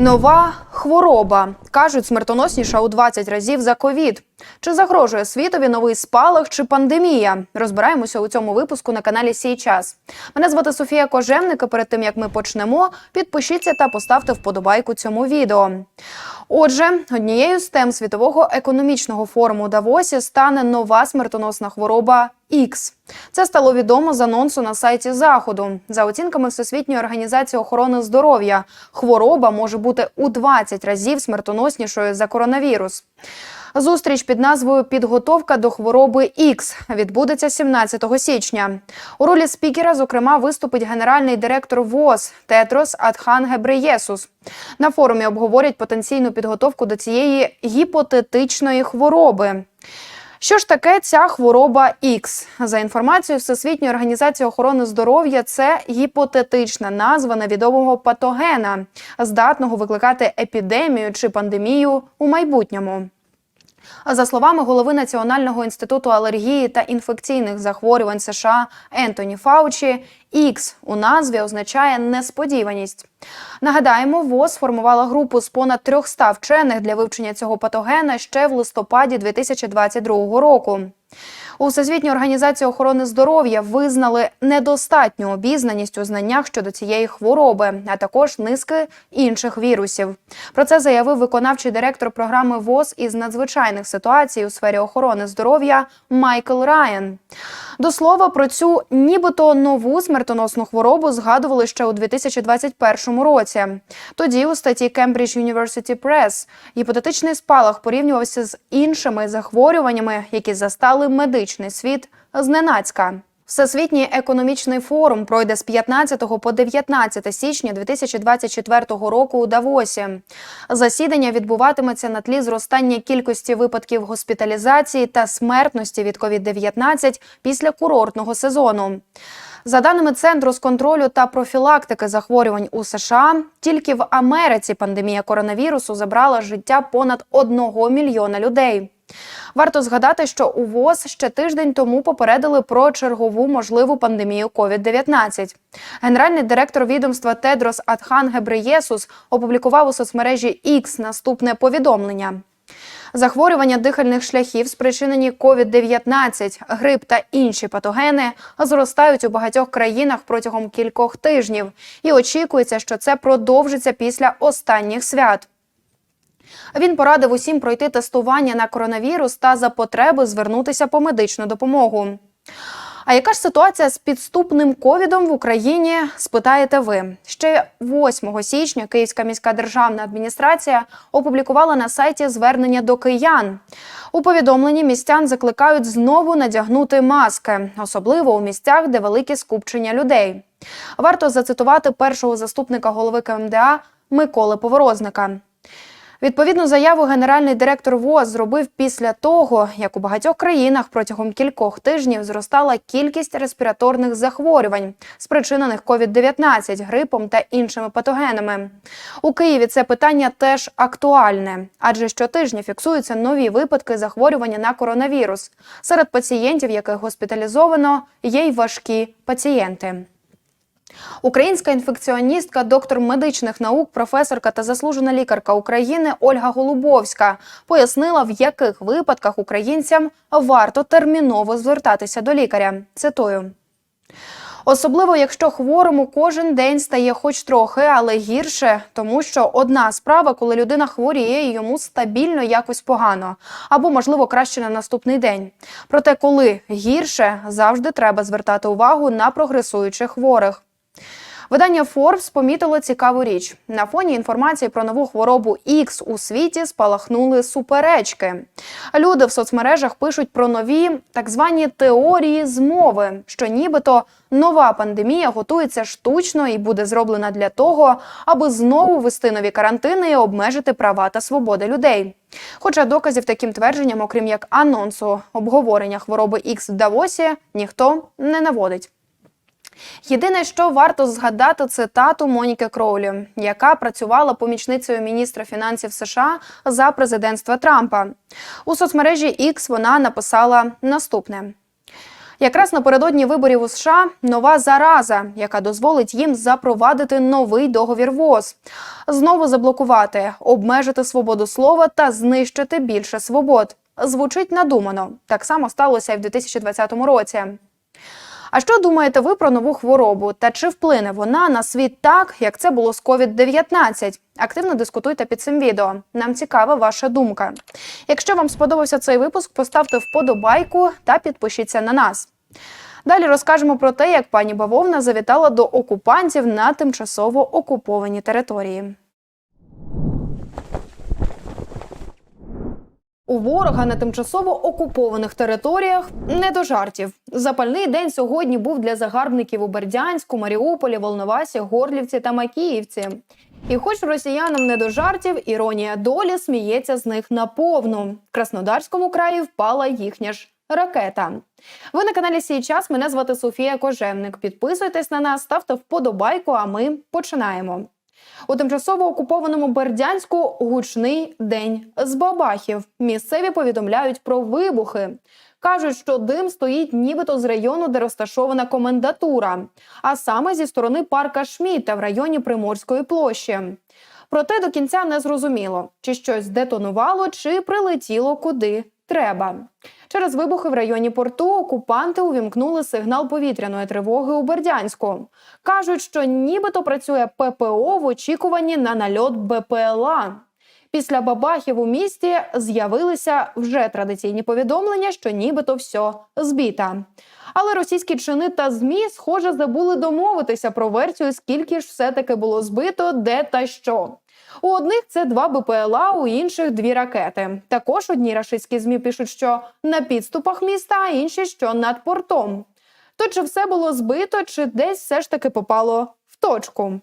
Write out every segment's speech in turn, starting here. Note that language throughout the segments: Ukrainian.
Нова хвороба кажуть смертоносніша у 20 разів за ковід. Чи загрожує світові новий спалах чи пандемія? Розбираємося у цьому випуску на каналі Сій час. Мене звати Софія Кожевник. і Перед тим як ми почнемо, підпишіться та поставте вподобайку цьому відео. Отже, однією з тем світового економічного форуму Давосі стане нова смертоносна хвороба Ікс. Це стало відомо з анонсу на сайті заходу. За оцінками Всесвітньої організації охорони здоров'я, хвороба може бути у 20 разів смертоноснішою за коронавірус. Зустріч під назвою Підготовка до хвороби Ікс відбудеться 17 січня. У ролі спікера, зокрема, виступить генеральний директор ВОЗ Тетрос Адхан Гебреєсус. На форумі обговорять потенційну підготовку до цієї гіпотетичної хвороби. Що ж таке ця хвороба Ікс? За інформацією Всесвітньої організації охорони здоров'я, це гіпотетична назва невідомого патогена, здатного викликати епідемію чи пандемію у майбутньому. За словами голови Національного інституту алергії та інфекційних захворювань США Ентоні Фаучі, Ікс у назві означає несподіваність. Нагадаємо, ВОЗ формувала групу з понад 300 вчених для вивчення цього патогена ще в листопаді 2022 року. У Всесвітній організації охорони здоров'я визнали недостатню обізнаність у знаннях щодо цієї хвороби, а також низки інших вірусів. Про це заявив виконавчий директор програми ВОЗ із надзвичайних ситуацій у сфері охорони здоров'я Майкл Райан. До слова про цю нібито нову смертоносну хворобу згадували ще у 2021 році. Тоді у статті Cambridge University Press гіпотетичний спалах порівнювався з іншими захворюваннями, які застали медичний світ зненацька. Всесвітній економічний форум пройде з 15 по 19 січня 2024 року у Давосі. Засідання відбуватиметься на тлі зростання кількості випадків госпіталізації та смертності від COVID-19 після курортного сезону. За даними Центру з контролю та профілактики захворювань у США, тільки в Америці пандемія коронавірусу забрала життя понад одного мільйона людей. Варто згадати, що у ВОЗ ще тиждень тому попередили про чергову можливу пандемію COVID-19. Генеральний директор відомства Тедрос Адхан Гебреєсус опублікував у соцмережі X наступне повідомлення. Захворювання дихальних шляхів, спричинені COVID-19, грип та інші патогени, зростають у багатьох країнах протягом кількох тижнів, і очікується, що це продовжиться після останніх свят. Він порадив усім пройти тестування на коронавірус та за потреби звернутися по медичну допомогу. А яка ж ситуація з підступним ковідом в Україні? Спитаєте ви ще 8 січня Київська міська державна адміністрація опублікувала на сайті звернення до киян. У повідомленні містян закликають знову надягнути маски, особливо у місцях, де велике скупчення людей. Варто зацитувати першого заступника голови КМДА Миколи Поворозника. Відповідну заяву генеральний директор ВОЗ зробив після того, як у багатьох країнах протягом кількох тижнів зростала кількість респіраторних захворювань, спричинених COVID-19, грипом та іншими патогенами. У Києві це питання теж актуальне, адже щотижня фіксуються нові випадки захворювання на коронавірус. Серед пацієнтів, яких госпіталізовано, є й важкі пацієнти. Українська інфекціоністка, доктор медичних наук, професорка та заслужена лікарка України Ольга Голубовська пояснила, в яких випадках українцям варто терміново звертатися до лікаря. Цитую. Особливо, якщо хворому кожен день стає хоч трохи, але гірше, тому що одна справа, коли людина хворіє, йому стабільно якось погано, або можливо краще на наступний день. Проте, коли гірше, завжди треба звертати увагу на прогресуючих хворих. Видання Forbes помітило цікаву річ. На фоні інформації про нову хворобу X у світі спалахнули суперечки. Люди в соцмережах пишуть про нові так звані теорії змови, що нібито нова пандемія готується штучно і буде зроблена для того, аби знову ввести нові карантини і обмежити права та свободи людей. Хоча доказів таким твердженням, окрім як анонсу обговорення хвороби X в Давосі, ніхто не наводить. Єдине, що варто згадати цитату Моніки Кроулі, яка працювала помічницею міністра фінансів США за президентства Трампа. У соцмережі X вона написала наступне. Якраз напередодні виборів у США нова зараза, яка дозволить їм запровадити новий договір ВОЗ, знову заблокувати, обмежити свободу слова та знищити більше свобод. Звучить надумано. Так само сталося і в 2020 році. А що думаєте ви про нову хворобу? Та чи вплине вона на світ так, як це було з COVID-19? Активно дискутуйте під цим відео. Нам цікава ваша думка. Якщо вам сподобався цей випуск, поставте вподобайку та підпишіться на нас. Далі розкажемо про те, як пані Бавовна завітала до окупантів на тимчасово окуповані території. У ворога на тимчасово окупованих територіях не до жартів. Запальний день сьогодні був для загарбників у Бердянську, Маріуполі, Волновасі, Горлівці та Макіївці. І хоч росіянам не до жартів, іронія долі сміється з них наповну. В Краснодарському краї впала їхня ж ракета. Ви на каналі Сій час. Мене звати Софія Кожевник. Підписуйтесь на нас, ставте вподобайку. А ми починаємо. У тимчасово окупованому Бердянську гучний день з бабахів. Місцеві повідомляють про вибухи. Кажуть, що дим стоїть нібито з району, де розташована комендатура, а саме зі сторони парка Шміта в районі Приморської площі. Проте до кінця не зрозуміло, чи щось детонувало, чи прилетіло куди треба. Через вибухи в районі порту окупанти увімкнули сигнал повітряної тривоги у Бердянську. Кажуть, що нібито працює ППО в очікуванні на нальот БПЛА. Після бабахів у місті з'явилися вже традиційні повідомлення, що нібито все збіта. Але російські чини та змі, схоже, забули домовитися про версію, скільки ж все-таки було збито, де та що. У одних це два БПЛА, у інших дві ракети. Також одні рашистські змі пишуть, що на підступах міста, а інші що над портом. То чи все було збито, чи десь все ж таки попало в точку.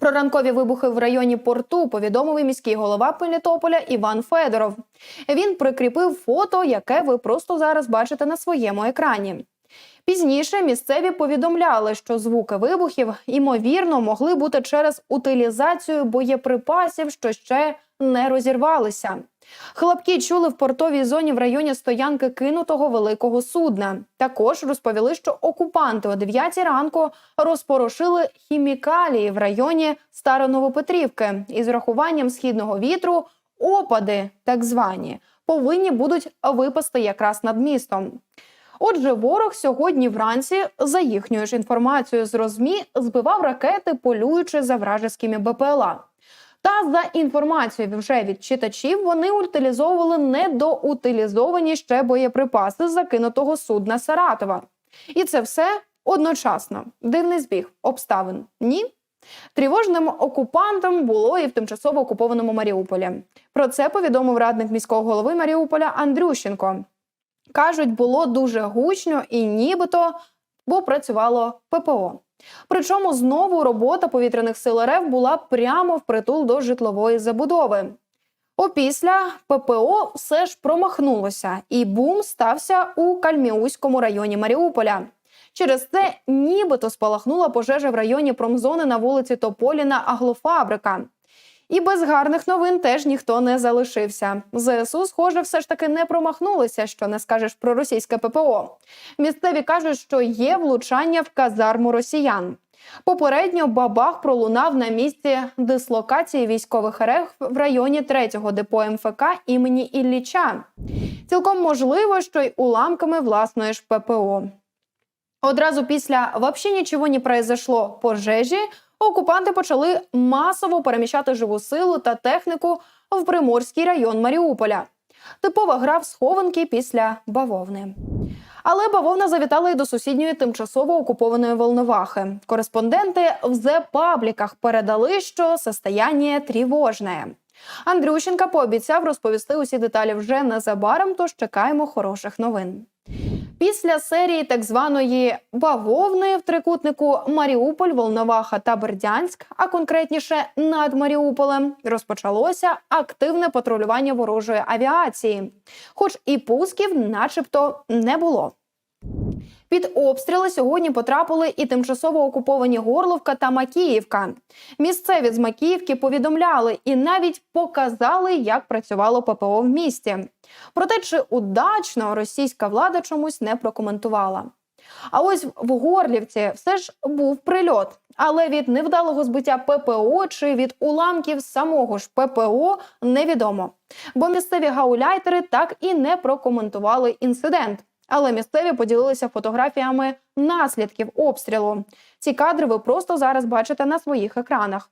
Про ранкові вибухи в районі порту повідомив і міський голова Мелітополя Іван Федоров. Він прикріпив фото, яке ви просто зараз бачите на своєму екрані. Пізніше місцеві повідомляли, що звуки вибухів ймовірно могли бути через утилізацію боєприпасів, що ще не розірвалися. Хлопки чули в портовій зоні в районі стоянки кинутого великого судна. Також розповіли, що окупанти о 9 ранку розпорошили хімікалії в районі Староновопетрівки із рахуванням східного вітру. Опади, так звані, повинні будуть випасти якраз над містом. Отже, ворог сьогодні вранці, за їхньою ж інформацією з розмі, збивав ракети, полюючи за вражеськими БПЛА. Та за інформацією вже від читачів, вони утилізовували недоутилізовані ще боєприпаси закинутого судна Саратова. І це все одночасно. Дивний збіг обставин. Ні. Тривожним окупантом було і в тимчасово окупованому Маріуполі. Про це повідомив радник міського голови Маріуполя Андрющенко. Кажуть, було дуже гучно і нібито бо працювало ППО. Причому знову робота повітряних сил РФ була прямо впритул до житлової забудови. Опісля ППО все ж промахнулося, і бум стався у Кальміуському районі Маріуполя. Через це нібито спалахнула пожежа в районі промзони на вулиці Тополіна Аглофабрика. І без гарних новин теж ніхто не залишився. ЗСУ, схоже, все ж таки не промахнулися, що не скажеш про російське ППО. Місцеві кажуть, що є влучання в казарму росіян. Попередньо бабах пролунав на місці дислокації військових РФ в районі 3-го депо МФК імені Ілліча. Цілком можливо, що й уламками власної ж ППО. Одразу після «вообще нічого не произошло» пожежі окупанти почали масово переміщати живу силу та техніку в Приморський район Маріуполя. Типова гра в схованки після бавовни. Але бавовна завітала й до сусідньої тимчасово окупованої Волновахи. Кореспонденти в зе пабліках передали, що состояння тривожне. Андрющенка пообіцяв розповісти усі деталі вже незабаром, тож чекаємо хороших новин. Після серії так званої бавовни в трикутнику Маріуполь, Волноваха та Бердянськ, а конкретніше над Маріуполем, розпочалося активне патрулювання ворожої авіації, хоч і пусків, начебто, не було. Під обстріли сьогодні потрапили і тимчасово окуповані Горловка та Макіївка. Місцеві з Макіївки повідомляли і навіть показали, як працювало ППО в місті. Проте, чи удачно російська влада чомусь не прокоментувала. А ось в Горлівці все ж був прильот, але від невдалого збиття ППО чи від уламків самого ж ППО невідомо. Бо місцеві гауляйтери так і не прокоментували інцидент. Але місцеві поділилися фотографіями наслідків обстрілу. Ці кадри ви просто зараз бачите на своїх екранах.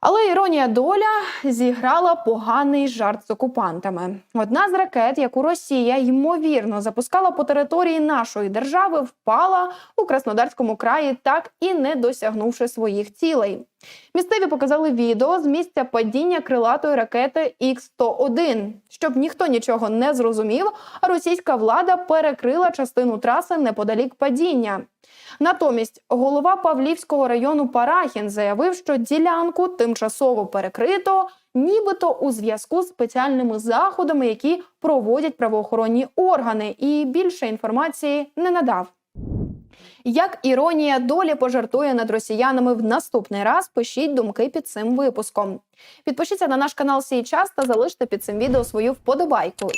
Але іронія доля зіграла поганий жарт з окупантами. Одна з ракет, яку Росія ймовірно запускала по території нашої держави, впала у Краснодарському краї, так і не досягнувши своїх цілей. Місцеві показали відео з місця падіння крилатої ракети Х-101. Щоб ніхто нічого не зрозумів, російська влада перекрила частину траси неподалік падіння. Натомість голова Павлівського району Парахін заявив, що ділянку тимчасово перекрито, нібито у зв'язку з спеціальними заходами, які проводять правоохоронні органи, і більше інформації не надав. Як іронія долі пожартує над росіянами в наступний раз, пишіть думки під цим випуском. Підпишіться на наш канал «Сій час та залиште під цим відео свою вподобайку.